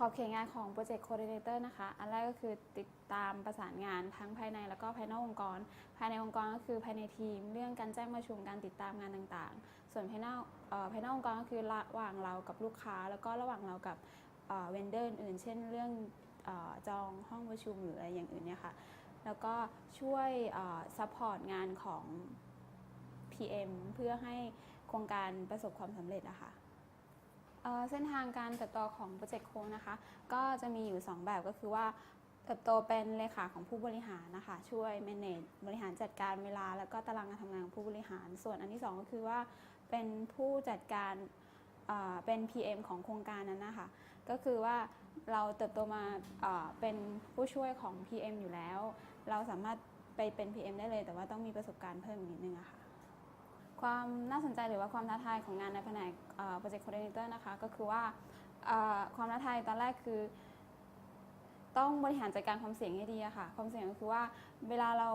ขอบเขตงานของโปรเจกต์โคดิเนเตอร์นะคะ อันแรกก็คือติดตามประสานงานทั้งภายในแล้วก็ภายนอกองค์กร ภายในองค์กรก็คือภายในทีม เรื่องการแจ้งประชุมการติดตามงานต่างๆ ส่วนภายนอกภายนอกองค์กรก็คือระหว่างเรากับลูกค้า แล้วก็ระหว่างเรากับเวนเดอร์อื่น เช่น เรื่องออจองห้องประชุมหรืออะไรอย่างอื่นเนี่ยค่ะ แล้วก็ช่วยซัพพอร์ตงานของ PM เพื่อให้โครงการประสบความสำเร็จอะคะ เส้นทางการเติบโตของโปรเจกต์โคนะคะ ก็จะมีอยู่ 2 แบบก็คือว่าเติบโตเป็นเลขาของผู้บริหารนะคะ ช่วย manage บริหารจัดการเวลา แล้วก็ตารางการทำงานของผู้บริหาร ส่วนอันที่ 2 ก็คือว่าเป็นผู้จัดการเอ่อเป็น PM ของโครงการนั้นนะคะ ก็คือว่าเราเติบโตมาเอ่อเป็นผู้ช่วยของ PM อยู่แล้ว เราสามารถไปเป็น PM ได้เลย แต่ว่าต้องมีประสบการณ์เพิ่มอีกนิดนึงอะค่ะ ความน่าสนใจหรือว่าความท้าทายของงานในแผนกโปรเจกต์โค o ดิเนเตอร์นะคะ ก็คือว่าความท้าทายตอนแรกคือ ต้องบริหารจัดการความเสี่ยงให้ดีค่ะ ความเสี่ยงก็คือว่าเวลาเรา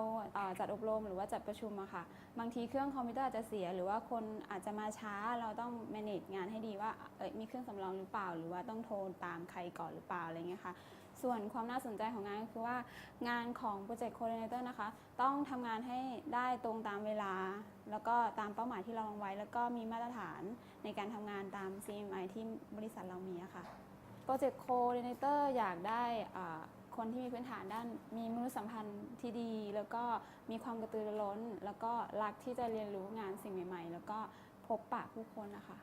จัดอบรมหรือว่าจัดประชุมอะค่ะ บางทีเครื่องคอมพิวเตอร์อาจจะเสีย หรือว่าคนอาจจะมาช้าเราต้อง manage งานให้ดีว่าเอยมีเครื่องสำรองหรือเปล่า หรือว่าต้องโทรตามใครก่อนหรือเปล่าอะไรเงี้ยค่ะ ส่วนความน่าสนใจของงานก็คือว่างานของโปรเจกต์โค o ดิเนเตอร์นะคะ ต้องทำงานให้ได้ตรงตามเวลา แล้วก็ตามเป้าหมายที่เราวางไว้ แล้วก็มีมาตรฐานในการทำงานตาม CMI ที่บริษัทเรามีอะค่ะ โปรเจกต์โค o ดิเนเตอร์อยากได้อ่าคนที่มีพื้นฐานด้านมีมนุษยสัมพันธ์ที่ดี แล้วก็มีความกระตือรือร้น แล้วก็รักที่จะเรียนรู้งานสิ่งใหม่ ๆ แล้วก็พบปะผู้คนนะคะ